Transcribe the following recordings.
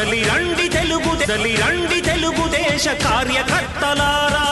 రండి తెలుగు కదలి రండి తెలుగుదేశ కార్యకర్తలారా.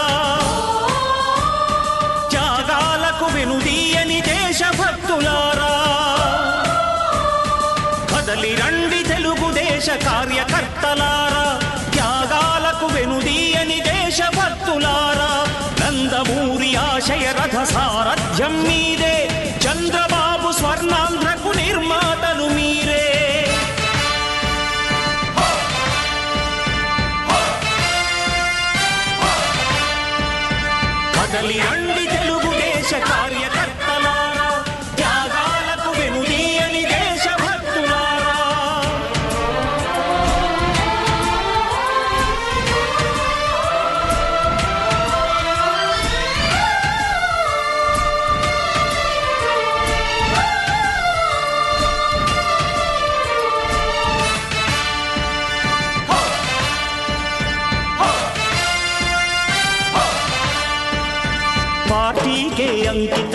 కదలి అండి తెలుగుదేశ కార్య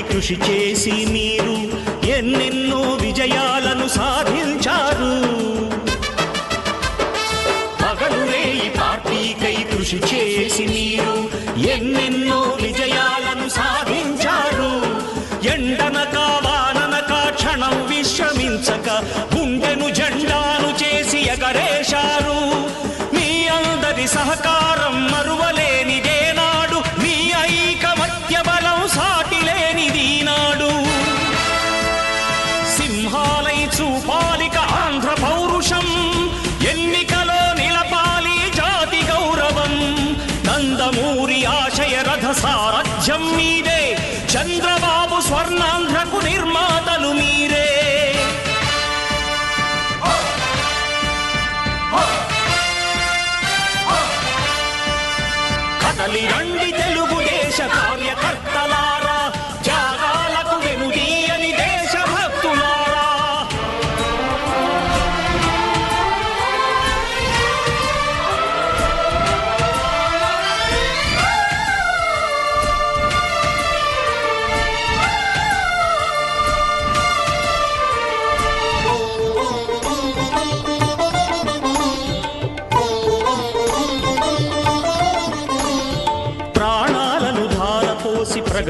పార్టీకై కృషి చేసి మీరు ఎన్నెన్నో విజయాలను సాధించారు. పగలురే ఈ పార్టీకై కృషి చేసి మీరు సింహాలై చూపాలిక ఆంధ్ర పౌరుషం. ఎన్నికలో నిలపాలి జాతి గౌరవం. నందమూరి ఆశయ రథ సారథ్యం మీదే. చంద్రబాబు స్వర్ణాంధ్రకు నిర్మాతలు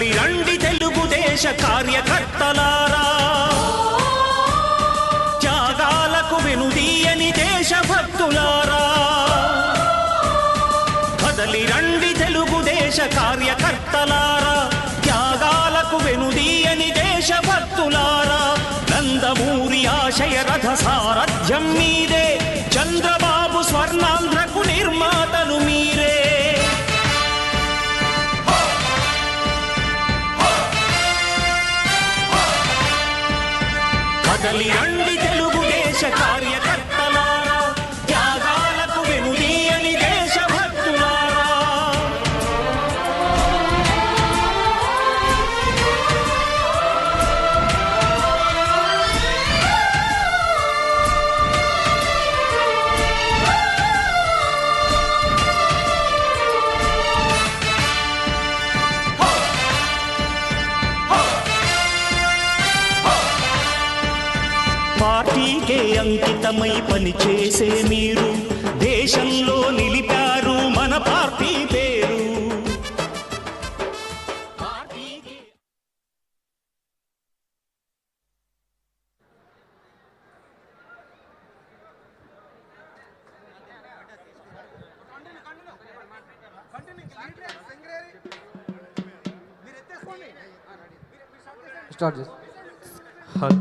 కదలి రండి తెలుగుదేశ కార్యకర్తలారా. త్యాగాలకు వెనుదీయని దేశభక్తులారా. కదలి రండి తెలుగుదేశ కార్యకర్తలారా. త్యాగాలకు వెనుదీయని దేశభక్తులారా. నందమూరి ఆశయ రథ సారథ్యం మీ అండి రండి తెలుగుదేశ కార్య అంకితమై పనిచేసే మీరు దేశంలో నిలిపారు మన పార్టీ పేరు. స్టార్ట్ చేసి hello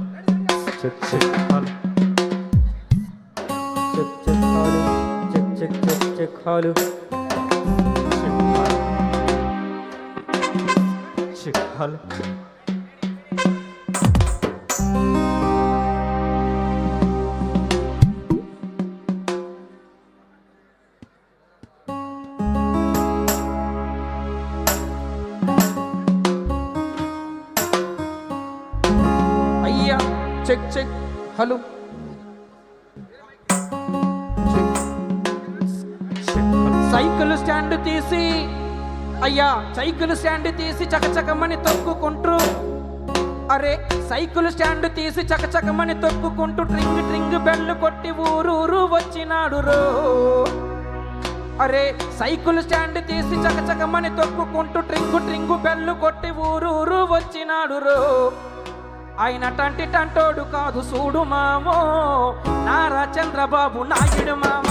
check check check hello check hello check hello అయ్యా check check hello cycle stand తీసి అయ్యా సైకిల్ స్టాండ్ తీసి చకచకమని తొక్కుకుంటూ అరే సైకిల్ స్టాండ్ తీసి చకచకమని తొక్కుకుంటూ ట్రింగ్ ట్రింగ్ బెల్లు కొట్టి ఊరూరు వచ్చినాడు రో. అరే సైకిల్ స్టాండ్ తీసి చకచకమని తొక్కుకుంటూ ట్రింగు ట్రింగు బెల్లు కొట్టి ఊరూరు వచ్చినాడు రో. ఆయన టంటి టంటోడు కాదు చూడు మామో. నారా చంద్రబాబు నాయుడు మామ.